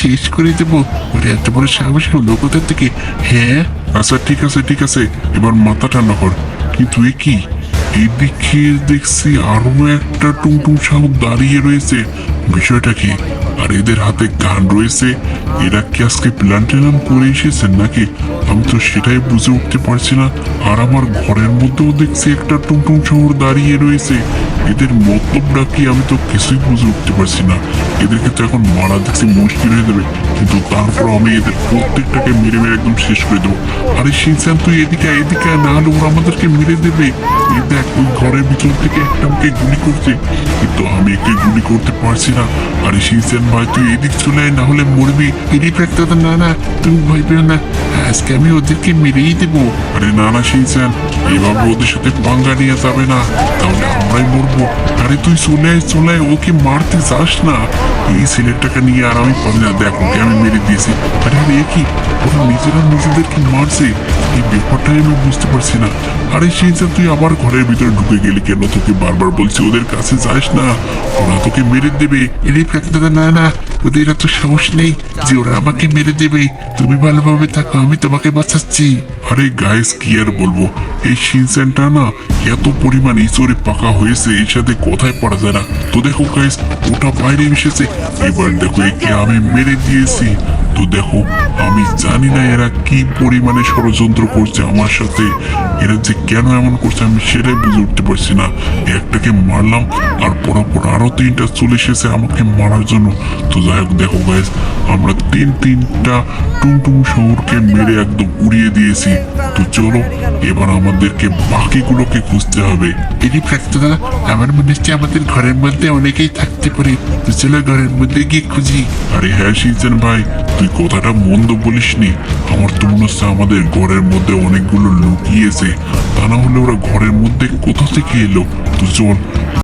শেষ করে দেবো। এত বড় সাহস হলো থেকে? হ্যাঁ? আচ্ছা ঠিক আছে ঠিক আছে। এবার মাথা ঠান্ডা কর। কিন্তু এ কি? এদিকে দেখছি আরও একটা সাহেব দাঁড়িয়ে রয়েছে। বিষয়টা কি? আর এদের হাতে গান রয়েছে। এরা কি আজকে প্ল্যান ট্যান করে এসেছেন নাকি? আমি তো সেটাই বুঝে উঠতে পারছি না। আর আমার ঘরের মধ্যেও দেখছি একটা টুংটুং শহর দাঁড়িয়ে রয়েছে। এদের মতলবটা কি আমি তো কিছুই বুঝে উঠতে পারছি না। এদেরকে তো এখন মারা দেখছি মুশকিল হয়ে যাবে। কিন্তু তারপর আমি এদের প্রত্যেকটাকে মেরে মেরে একদম শেষ করে দেবো। আরে শিনচান তুই এদিকে এদিকে না হলে ওরা আমাদেরকে মেরে দেবে। এই দেখ, ওই ঘরের ভিতর থেকে একটা আমাকে গুলি করছে। কিন্তু আমি একে গুলি করতে পারছি না। আরে ভাই, তুই এদিক চলে আয়, না হলে মরবি। এরই ফ্যাক্টর না না, তুমি ভয় পেও না। আজকে আমি ওদেরকে মেরেই দেবো। আরে না না শিনচান এভাবে ওদের সাথে পাঙ্গা নিয়ে যাবে না। তাহলে আমরাই মরবো আরে তুই চলে চলে ওকে মারতে চাস না। এই ছেলেটাকে নিয়ে আর আমি পারি না। দেখ, ওকে আমি মেরে দিয়েছি। আরে আরে ওরা নিজেরা নিজেদেরকে মারছে। এই ব্যাপারটাই আমি বুঝতে পারছি না। আরে সেই শিনচান তুই আবার ঘরের ভিতরে ঢুকে গেলি কেন? তোকে বারবার বলছি, ওদের কাছে যাস না। ওরা তোকে মেরে দেবে। এরই ফ্যাক্টর না না, ওদের এত সাহস নেই যে ওরা আমাকে মেরে দেবে। তুমি ভালোভাবে থাকো, আমি তোমাকে বাঁচাচ্ছি। আরে গাইস কি আর বলব? এই শিনসেনটা না এত পরিমাণ ইঁচড়ে পাকা হয়েছে, এর সাথে কোথায় পড়া যায় না। তো দেখো গাইস ওটা বাইরে এসেছে। এবার দেখো একে আমি মেরে দিয়েছি। তো দেখো আমি জানি না এরা কি পরিমাণে ষড়যন্ত্র করছে আমার সাথে। এরা যে কেন এমন করছে আমি সেটাই বুঝে উঠতে পারছি না। একটাকে মারলাম আর পরপর আরও তিনটা চলে এসেছে আমাকে মারার জন্য। তো যাই হোক দেখো গাইস আমরা তিন তিনটা টুমটুম শহরকে মেরে একদম উড়িয়ে দিয়েছি। তো চলো এবার আমাদেরকে বাকিগুলোকে খুঁজতে হবে। এরই ফ্যাক্টর আমার মনে হচ্ছে আমাদের ঘরের মধ্যে অনেকেই থাকতে পারে। তো চলো ঘরের মধ্যে গিয়ে খুঁজি। আরে হ্যাঁ শিলচেন ভাই তুই কথাটা মন্দ বলিসনি। আমার তো মনে হচ্ছে আমাদের ঘরের মধ্যে অনেকগুলো লুকিয়েছে। তা না হলে ওরা ঘরের মধ্যে কোথা থেকে এলো? তো চল।